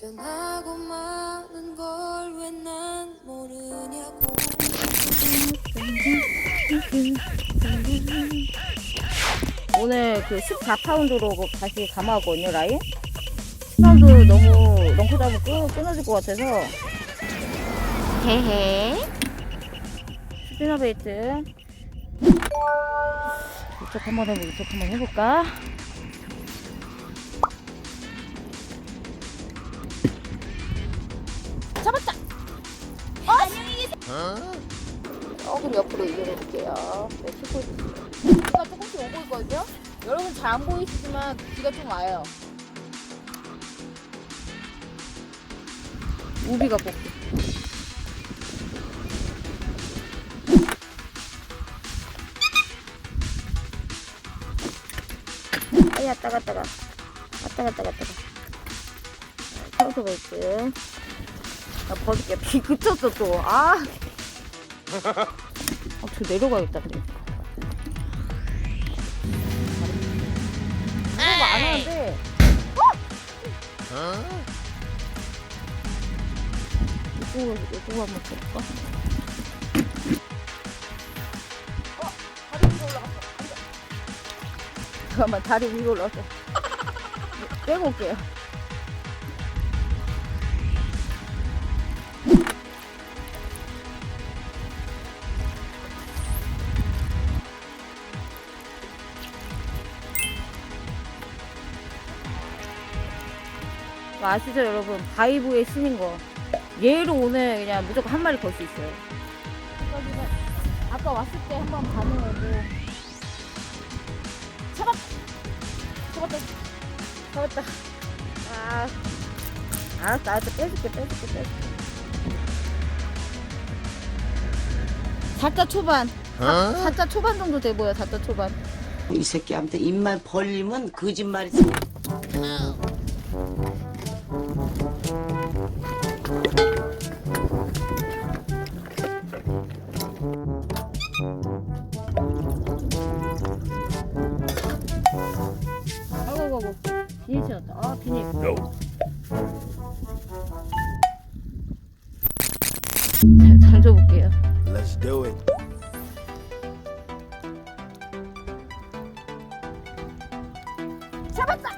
변하고 마는 걸왜 난 모르냐고 오늘 그 14파운드로 다시 감아왔거든요, 라인. 10파운드 너무 렁크 잡으면 끊, 끊어질 것 같아서. 헤헤. 스피너 베이트. 이쪽 한번 해보고 이쪽 한번 해볼까? 잡았다! 어? 안녕히 계세요. 조금 옆으로 이동해볼게요. 네, 치고 있어요. 비가 조금씩 오고 있거든요. 여러분 잘 안 보이시지만 비가 좀 와요. 우비가 뽑기. 아야 따가 따가. 아따가 따가 따가. 카운터 베이트. 나 버릴게. 비 그쳤어 또. 아. 아, 저 내려가겠다 그래. 이거 안 하는데. 이거 이거 한번 볼까? 어. 잠깐만 다리 위로 올라갔어. 빼고 올게요. 아시죠 여러분? 바이브의 신인 거. 얘로 오늘 그냥 무조건 한 마리 걸 수 있어요. 여기는 아까 왔을 때 한번 반응하고. 잡았다. 잡았다. 잡았다. 아 알았어 알았어. 빼줄게 빼줄게 빼줄게. 4자 초반. 사 4자 초반 정도 돼 보여 4자 초반. 이 새끼한테 입만 벌리면 거짓말이 지 아이고 신었다 아 비닐. 자, 던져볼게요. Let's do it. 잡았다!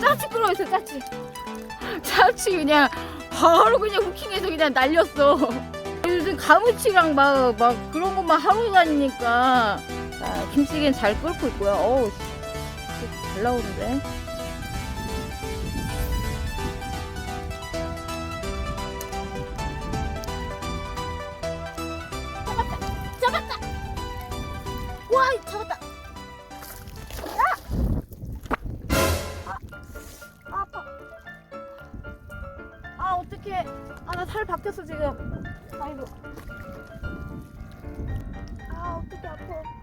짜치 끌어있어 짜치. 짜치 그냥 바로 그냥 후킹해서 그냥 날렸어. 요즘 가무치랑 막, 막 그런 것만 하고 다니니까 자, 김치찌개는 잘 끓고 있고요 어우 씨, 잘 나오는데 잡았다 아. 아, 어떡해. 아, 나 살 박혔어, 지금. 아이고. 아, 어떡해, 아파.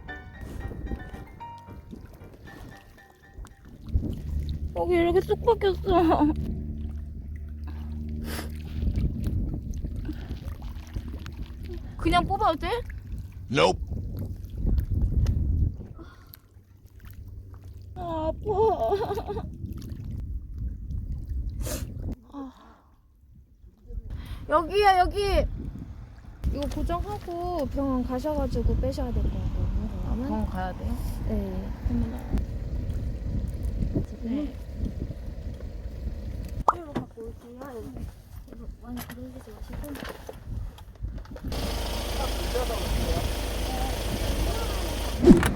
여기 이렇게 쏙 박혔어. 그냥 뽑아도 돼? Nope. 아, 아파. 아. 여기야, 여기. 이거 고정하고 병원 가셔가지고 빼셔야 될 것 같아요. 병원 가야 돼요? 네, 그러면 네. 이로 갖고 올게요. 이거 많이 들어오지 마시고.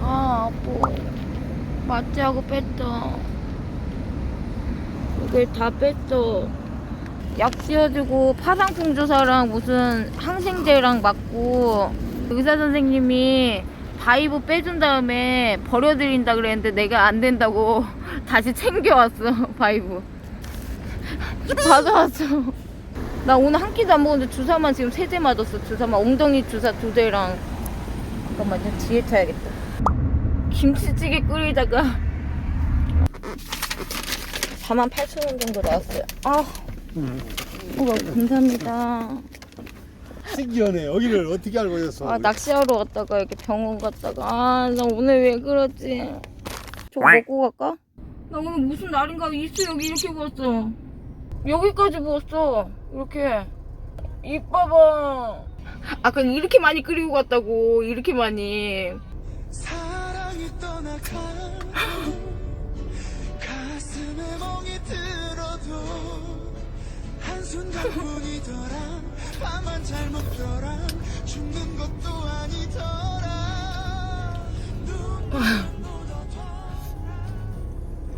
아, 아파. 마취하고 뺐어. 이걸 다 뺐어. 약 씌워주고 파상풍 주사랑 무슨 항생제랑 맞고 의사 선생님이 바이브 빼준 다음에 버려드린다 그랬는데 내가 안 된다고 다시 챙겨왔어 바이브. 받아왔어. 나 오늘 한 끼도 안 먹었는데 주사만 지금 세 대 맞았어 주사만. 엉덩이 주사 두 대랑. 잠깐만요 뒤에 차야겠다. 김치찌개 끓이다가 4만 8천 원 정도 나왔어요. 아, 어, 감사합니다. 신기하네. 여기를 어떻게 알고 있었어? 아, 낚시하러 갔다가 이렇게 병원 갔다가 아, 나 오늘 왜 그러지? 저거 먹고 갈까? 나 오늘 무슨 날인가 입술 여기 이렇게 부었어. 여기까지 부었어. 이렇게. 입 봐봐. 아까 이렇게 많이 끓이고 갔다고. 이렇게 많이. 사랑이 떠나가고 가슴에 멍이 들어도 한순간뿐이더라 나만 잘못더라. 죽는 것도 아니더라